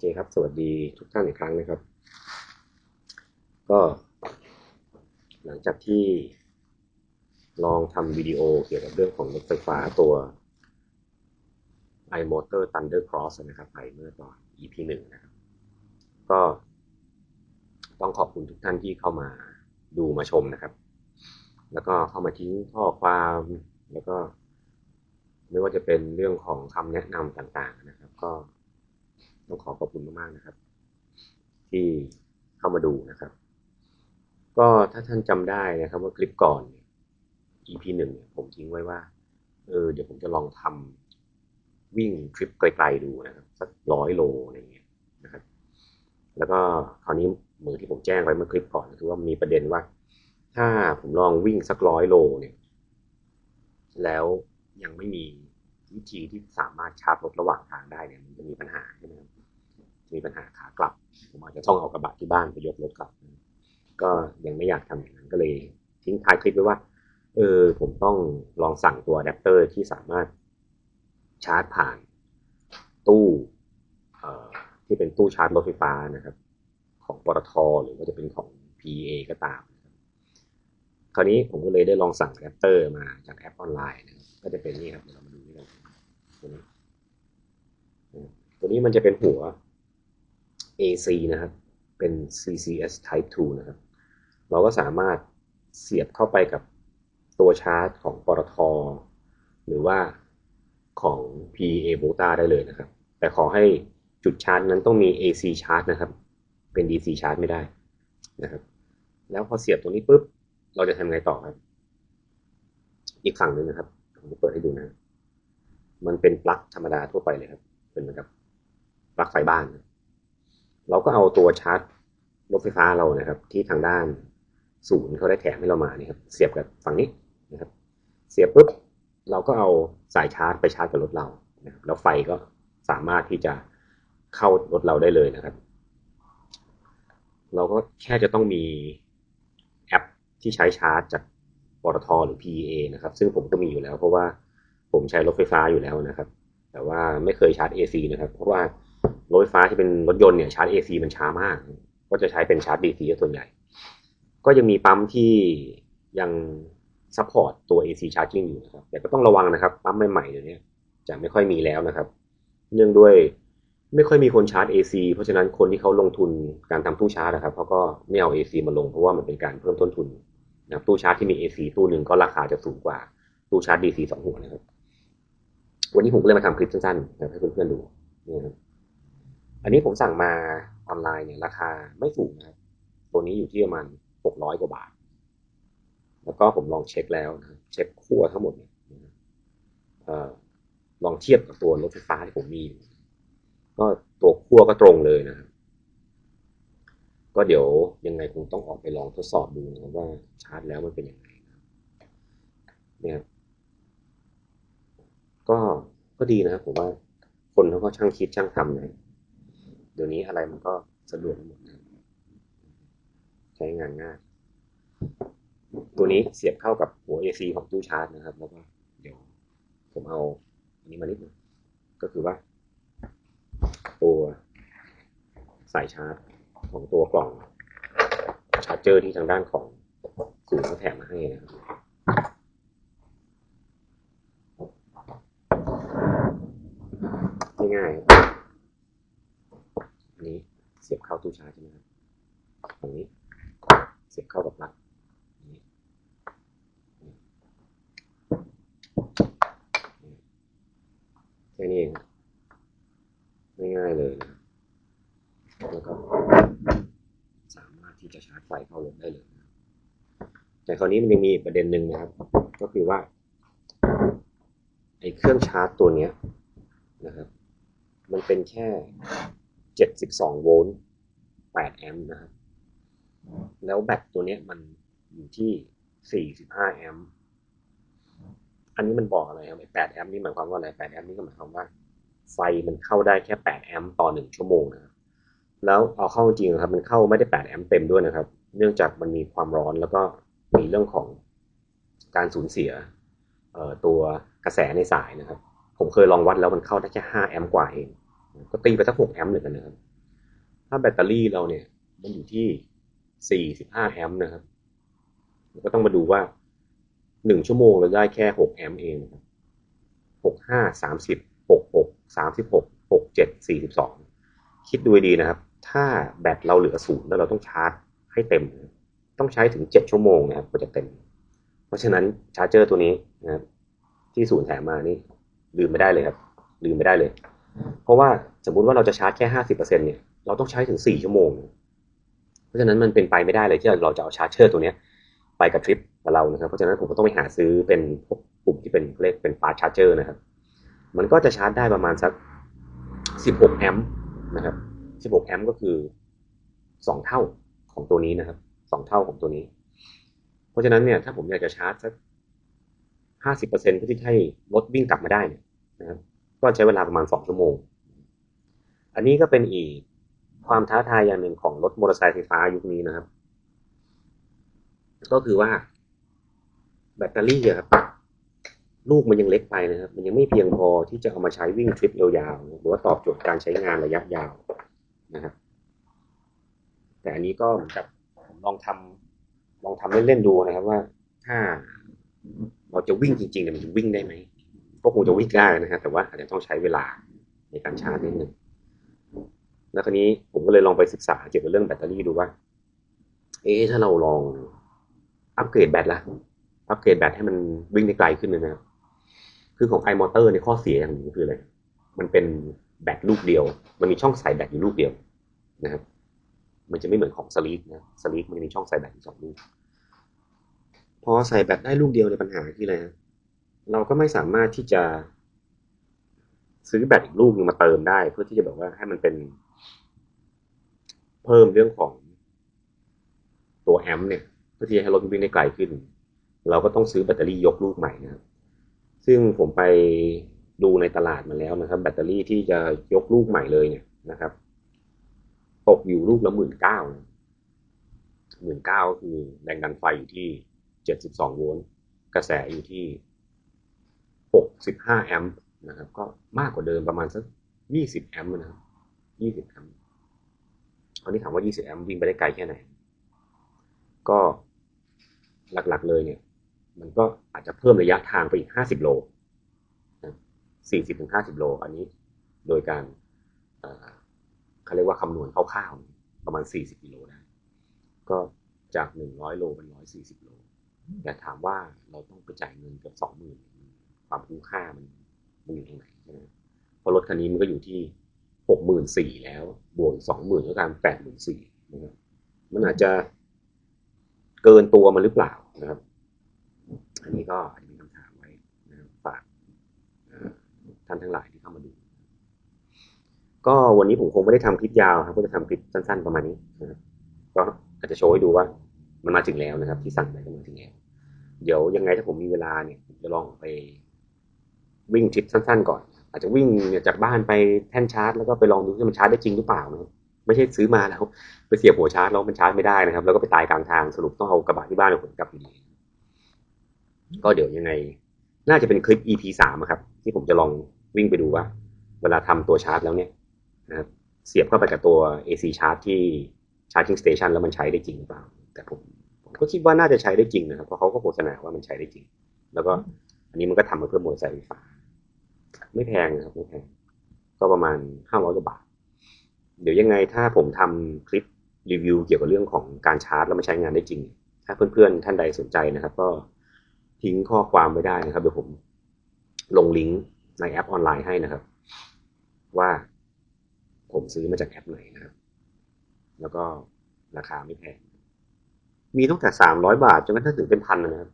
เคครับ สวัสดีทุกท่านอีกครั้งนะครับ ก็ หลังจากที่ลองทำวิดีโอเกี่ยวกับเรื่องของรถไฟฟ้าตัว iMotor Thunder Cross นะครับ ไปเมื่อตอน EP หนึ่งนะครับ ก็ต้องขอบคุณทุกท่านที่เข้ามาดูมาชมนะครับ แล้วก็เข้ามาทิ้งข้อความแล้วก็ ไม่ว่าจะเป็นเรื่องของคำแนะนำต่างๆนะครับ ก็ ต้องขอขอบคุณมากๆนะครับ ที่เข้ามาดูนะครับ ก็ถ้าท่านจำได้นะครับว่าคลิปก่อน EP หนึ่งผมทิ้งไว้ว่าเออเดี๋ยวผมจะลองทำวิ่งทริปไกลๆดูนะครับ สักร้อยโลอะไรเงี้ยนะครับ แล้วก็คราวนี้เหมือนที่ผมแจ้งไว้เมื่อคลิปก่อนคือว่ามีประเด็นว่า ถ้าผมลองวิ่งสักร้อยโลเนี่ย แล้วยังไม่มีวิธีที่สามารถชาร์จรถระหว่างทางได้เนี่ยมันจะมีปัญหา มีปัญหาขากลับ ผมอาจจะต้องเอากระบะที่บ้านไปยกรถกลับ ก็ยังไม่อยากทำอย่างนั้นก็เลยทิ้งท้ายคลิปไว้ว่า เออ ผมต้องลองสั่งตัวอะแดปเตอร์ที่สามารถชาร์จผ่านตู้เออที่เป็นตู้ชาร์จรถไฟฟ้านะครับ ของปตทหรือว่าจะเป็นของ PA ก็ตามครับคราวนี้ผมก็เลยได้ลองสั่งอะแดปเตอร์มาจากแอปออนไลน์นะครับก็จะเป็นนี่ครับเดี๋ยวเรามาดูด้วยกันตัวนี้ตัวนี้มันจะเป็นหัว AC นะครับ เป็น CCS Type 2 นะครับ เราก็สามารถเสียบเข้าไปกับตัวชาร์จของปตท หรือว่าของ PA b o t a ได้เลยนะครับ แต่ขอให้จุดชาร์จนั้นต้องมี AC ชาร์จนะครับ เป็น DC ชาร์จไม่ได้นะครับ แล้วพอเสียบตรงนี้ปุ๊บ เราจะทำไงต่อครับ อีกฝั่งหนึ่งนะครับ ผมเปิดให้ดูนะ มันเป็นปลั๊กธรรมดาทั่วไปเลยครับ เป็นเหมือนกับปลั๊กไฟบ้านนะ เราก็เอาตัวชาร์จรถไฟฟ้าเรานะครับ ที่ทางด้านศูนย์เขาได้แถมให้เรามานี่ครับเสียบกับฝั่งนี้นะครับ เสียบปุ๊บเราก็เอาสายชาร์จไปชาร์จกับรถเรานะครับแล้วไฟก็สามารถที่จะเข้ารถเราได้เลยนะครับ เราก็แค่จะต้องมีแอปที่ใช้ชาร์จจากปตทหรือ PEA นะครับ ซึ่งผมก็มีอยู่แล้ว เพราะว่าผมใช้รถไฟฟ้าอยู่แล้วนะครับ แต่ว่าไม่เคยชาร์จ AC นะครับ เพราะว่า รถไฟฟ้าที่เป็นรถยนต์เนี่ยชาร์จ AC มันช้ามาก ก็จะใช้เป็นชาร์จ DC ส่วนใหญ่ ก็ยังมีปั๊มที่ยังซัพพอร์ตตัว AC charging อยู่นะครับ แต่ก็ต้องระวังนะครับ ปั๊มใหม่ๆเดี๋ยวนี้จะไม่ค่อยมีแล้วนะครับ เนื่องด้วยไม่ค่อยมีคนชาร์จ AC เพราะฉะนั้นคนที่เขาลงทุนการทำตู้ชาร์จนะครับเขาก็ไม่เอา AC มาลงเพราะว่ามันเป็นการเพิ่มต้นทุนนะตู้ชาร์จที่มี AC ตู้หนึ่งก็ราคาจะสูงกว่าตู้ชาร์จ DC สองหัวนะครับ วันนี้ผมก็เลยมาทำคลิปสั้นๆให้เพื่อนๆดูนะครับ อันนี้ผมสั่งมาออนไลน์เนี่ยราคาไม่สูงนะครับ ตัวนี้อยู่ที่ประมาณหกร้อยกว่าบาท แล้วก็ผมลองเช็คแล้วนะเช็คขั้วทั้งหมดเนี่ยลองเทียบกับตัวรถไฟฟ้าที่ผมมีอยู่ก็ตัวขั้วก็ตรงเลยนะครับ ก็เดี๋ยวยังไงคงต้องออกไปลองทดสอบดูนะครับว่าชาร์จแล้วมันเป็นยังไงเนี่ยก็ก็ดีนะครับผมว่าคนเขาก็ช่างคิดช่างทำนะ เดี๋ยวนี้อะไรมันก็สะดวกหมดใช้งานง่าย ตัวนี้เสียบเข้ากับหัว AC ของตู้ชาร์จนะครับ แล้วก็เดี๋ยวผมเอาอันนี้มานิดนึงก็คือว่า ตัวสายชาร์จของตัวกล่องชาร์จเจอร์ที่ทางด้านของศูนย์เขาแถมมาให้นะครับง่ายๆอันนี้ เข้าตู้ชาร์จใช่ไหมครับตรงนี้เสียบเข้ากับปลั๊กแค่นี้เองง่ายๆเลยนะแล้วก็สามารถที่จะชาร์จไฟเข้ารถได้เลยนะแต่คราวนี้มันยังมีประเด็นหนึ่งนะครับ ก็คือว่าไอ้เครื่องชาร์จตัวเนี้ยนะครับ มันเป็นแค่ 72 โวลต์ 8 แอมป์นะครับ แล้วแบตตัวนี้มันอยู่ที่ 45 แอมป์ อันนี้มันบอกอะไรครับ8แอมป์นี่หมายความว่าอะไร 8 แอมป์นี่ก็หมายความว่า ไฟมันเข้าได้แค่ 8 แอมป์ต่อ 1 ชั่วโมงนะครับ แล้วเอาเข้าจริงนะครับมันเข้าไม่ได้ 8 แอมป์เต็มด้วยนะครับ เนื่องจากมันมีความร้อนแล้วก็มีเรื่องของการสูญเสียตัวกระแสในสายนะครับ ผมเคยลองวัดแล้วมันเข้าได้แค่ 5 แอมป์กว่าเอง ก็ตีไปสัก6แอมป์เหมือนกันนะครับ ถ้าแบตเตอรี่เราเนี่ย มันอยู่ที่ 45 แอมป์นะครับก็ต้องมาดูว่า 1 ชั่วโมงเราได้แค่ 6 แอมป์เองนะครับ65 30 66 36 67 42 คิดดูให้ดีนะครับ ถ้าแบตเราเหลือศูนย์แล้วเราต้องชาร์จให้เต็ม ต้องใช้ถึง 7 ชั่วโมงนะครับกว่าจะเต็ม เพราะฉะนั้นชาร์จเจอร์ตัวนี้นะครับที่ศูนย์แถมมานี่ลืมไม่ได้เลยครับ ลืมไม่ได้เลย เพราะว่าสมมุติว่าเราจะชาร์จแค่ห้าสิบเปอร์เซ็นเนี่ย เราต้องใช้ถึงสี่ชั่วโมง เพราะฉะนั้นมันเป็นไปไม่ได้เลยที่เราจะเอาชาร์จเชอร์ตัวเนี้ยไปกับทริปกับเรานะครับ เพราะฉะนั้นผมก็ต้องไปหาซื้อเป็นกปุ่มที่เป็นเรียกเป็นฟาชาร์เจอร์นะครับ มันก็จะชาร์จได้ประมาณสักสิบหกแอมป์นะครับสิบหกแอมป์ก็คือสองเท่าของตัวนี้นะครับสองเท่าของตัวนี้ เพราะฉะนั้นเนี่ยถ้าผมอยากจะชาร์จสักห้าสิบเปอร์เซ็นต์เพื่อที่ให้รถวิ่งกลับมาได้เนี่ยนะครับ ก็ใช้เวลาประมาณสองชั่วโมง อันนี้ก็เป็นอีก ความท้าทายอย่างหนึ่งของรถมอเตอร์ไซค์ไฟฟ้ายุคนี้นะครับ ก็คือว่าแบตเตอรี่ครับลูกมันยังเล็กไปนะครับ มันยังไม่เพียงพอที่จะเอามาใช้วิ่งทริปยาวๆหรือว่าตอบโจทย์การใช้งานระยะยาวนะครับ แต่อันนี้ก็เหมือนกับผมลองทำลองทำเล่นๆดูนะครับว่าถ้าเราจะวิ่งจริงๆเนี่ยมันจะวิ่งได้ไหมก็คงจะวิ่งได้นะฮะแต่ว่าอาจจะต้องใช้เวลาในการชาร์จนิดนึง แล้วคราวนี้ผมก็เลยลองไปศึกษาเกี่ยวกับเรื่องแบตเตอรี่ดูว่า เอ๊ะถ้าเราลองอัปเกรดแบตละอัปเกรดแบตให้มันวิ่งได้ไกลขึ้นนะครับ คือของ iMotor ในข้อเสียอย่างหนึงคืออะไร มันเป็นแบตลูกเดียว มันมีช่องใส่แบตอยู่ลูกเดียวนะครับ มันจะไม่เหมือนของสลีกนะสลีกมันมีช่องใส่แบตอยู่สองลูก พอใส่แบตได้ลูกเดียวในปัญหาคืออะไรฮะเราก็ไม่สามารถที่จะซื้อแบตอีกลูกนึงมาเติมได้ เพื่อที่จะแบบว่าให้มันเป็น เพิ่มเรื่องของตัวแอมป์เนี่ยเพื่อที่จะให้รถวิ่งได้ไกลขึ้น เราก็ต้องซื้อแบตเตอรี่ยกลูกใหม่นะครับ ซึ่งผมไปดูในตลาดมาแล้วนะครับ แบตเตอรี่ที่จะยกลูกใหม่เลยเนี่ยนะครับตกอยู่ลูกละหมื่นเก้าหมื่นเก้าคือแรงดันไฟอยู่ที่เจ็ดสิบสองโวลต์กระแสอยู่ที่65แอมป์นะครับ ก็มากกว่าเดิมประมาณสัก20แอมป์นะครับ20แอมป์ คราวนี้ถามว่า 20 แอมป์วิ่งไปได้ไกลแค่ไหน ก็หลักๆเลยเนี่ย มันก็อาจจะเพิ่มระยะทางไปอีก 50 โลนะ40ถึง50 โล อันนี้โดยการเขาเรียกว่าคำนวณคร่าวๆประมาณ 40 กิโลได้ก็จาก 100 โลเป็น 140 โล แต่ถามว่าเราต้องไปจ่ายเงินเกือบ 20,000 ความคุ้มค่ามันมันอยู่ตรงไหนใช่ไหมเพราะรถคันนี้มันก็อยู่ที่ หกหมื่นสี่แล้วบวกสองหมื่นก็กลายแปดหมื่นสี่นะครับมันอาจจะเกินตัวมันหรือเปล่านะครับ อันนี้ก็อาจจะมีคำถามไว้นะครับฝากท่านทั้งหลายที่เข้ามาดู ก็วันนี้ผมคงไม่ได้ทำคลิปยาวครับก็จะทำคลิปสั้น ๆ ประมาณนี้นะครับก็อาจจะโชว์ให้ดูว่ามันมาถึงแล้วนะครับ ที่สั่งไปก็มาถึงแล้วเดี๋ยวยังไงถ้าผมมีเวลาเนี่ยผมจะลองไปวิ่งทริปสั้น ๆ ก่อน อาจจะวิ่งจากบ้านไปแท่นชาร์จ แล้วก็ไปลองดูว่ามันชาร์จได้จริงหรือเปล่านะไม่ใช่ซื้อมาแล้วไปเสียบหัวชาร์จแล้วมันชาร์จไม่ได้นะครับ แล้วก็ไปตายกลางทางสรุปต้องเอากระบะที่บ้านขนกลับอยู่ดีก็เดี๋ยวยังไง น่าจะเป็นคลิป EP สามครับ ที่ผมจะลองวิ่งไปดูว่า เวลาทำตัวชาร์จแล้วเนี่ยนะครับเสียบเข้าไปกับตัว AC ชาร์จที่ charging station แล้วมันใช้ได้จริงหรือเปล่า แต่ผมผมก็คิดว่าน่าจะใช้ได้จริงนะครับเพราะเขาก็โฆษณาว่ามันใช้ได้จริง แล้วก็อันนี้มันก็ทำมาเพื่อมอเตอร์ไซค์ไฟฟ้า ไม่แพงนะครับไม่แพงก็ประมาณห้าร้อยกว่าบาท เดี๋ยวยังไงถ้าผมทำคลิปรีวิวเกี่ยวกับเรื่องของการชาร์จแล้วมันใช้งานได้จริง ถ้าเพื่อนๆท่านใดสนใจนะครับ ก็ทิ้งข้อความไว้ได้นะครับ เดี๋ยวผมลงลิงก์ในแอปออนไลน์ให้นะครับ ว่าผมซื้อมาจากแอปไหนนะครับ แล้วก็ราคาไม่แพง มีตั้งแต่สามร้อยบาทจนกระทั่งถึงเป็นพันนะครับ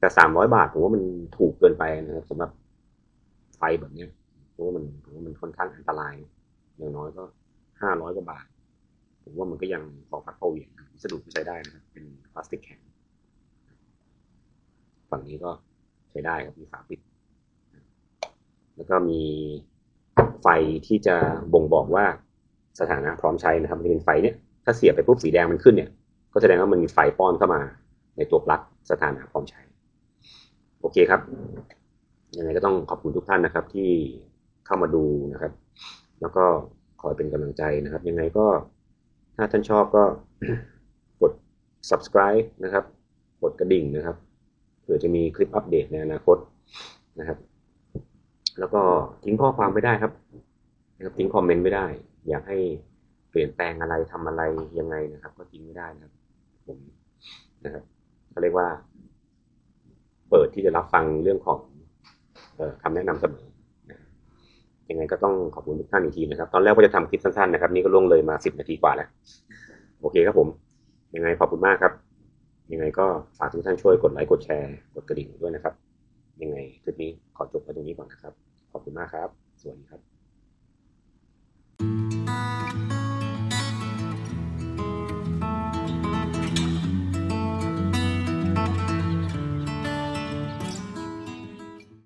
แต่สามร้อยบาทผมว่ามันถูกเกินไปนะครับสำหรับ ฟแบบเนี้ยเพราะว่ามันผมว่ามันค่อนข้างอันตรายอย่างน้อยก็ห้าร้อยกว่าบาท ผมว่ามันก็ยังพอฟัดพอเหวี่ยงวัสดุใช้ได้นะครับ เป็นพลาสติกแข็ง ฝั่งนี้ก็ใช้ได้ครับมีฝาปิด แล้วก็มีไฟที่จะบ่งบอกว่าสถานะพร้อมใช้นะครับมันเป็นไฟเนี่ยถ้าเสียบไปปุ๊บสีแดงมันขึ้นเนี่ย ก็แสดงว่ามันมีไฟป้อนเข้ามาในตัวปลั๊กสถานะพร้อมใช้ โอเคครับ ยังไงก็ต้องขอบคุณทุกท่านนะครับ ที่เข้ามาดูนะครับ แล้วก็คอยเป็นกำลังใจนะครับ ยังไงก็ถ้าท่านชอบก็กด subscribe นะครับ กดกระดิ่งนะครับเผื่อจะมีคลิปอัปเดตในอนาคตนะครับ แล้วก็ทิ้งข้อความไม่ได้ครับนะครับทิ้งคอมเมนต์ไม่ได้ อยากให้เปลี่ยนแปลงอะไรทำอะไรยังไงนะครับ ก็ทิ้งไม่ได้นะครับ ผมนะครับเขาเรียกว่า เปิดที่จะรับฟังเรื่องของ คำแนะนำเสมอยังไงก็ต้องขอบคุณทุกท่านอีกทีนะครับ ตอนแรกก็จะทำคลิปสั้นๆนะครับ นี่ก็ล่วงเลยมาสิบนาทีกว่าแล้ว โอเคครับผม ยังไงขอบคุณมากครับ ยังไงก็ฝากทุกท่านช่วยกดไลค์กดแชร์กดกระดิ่งด้วยนะครับ ยังไงคลิปนี้ขอจบไปตรงนี้ก่อนนะครับ ขอบคุณมากครับ สวัสดีครับ thank you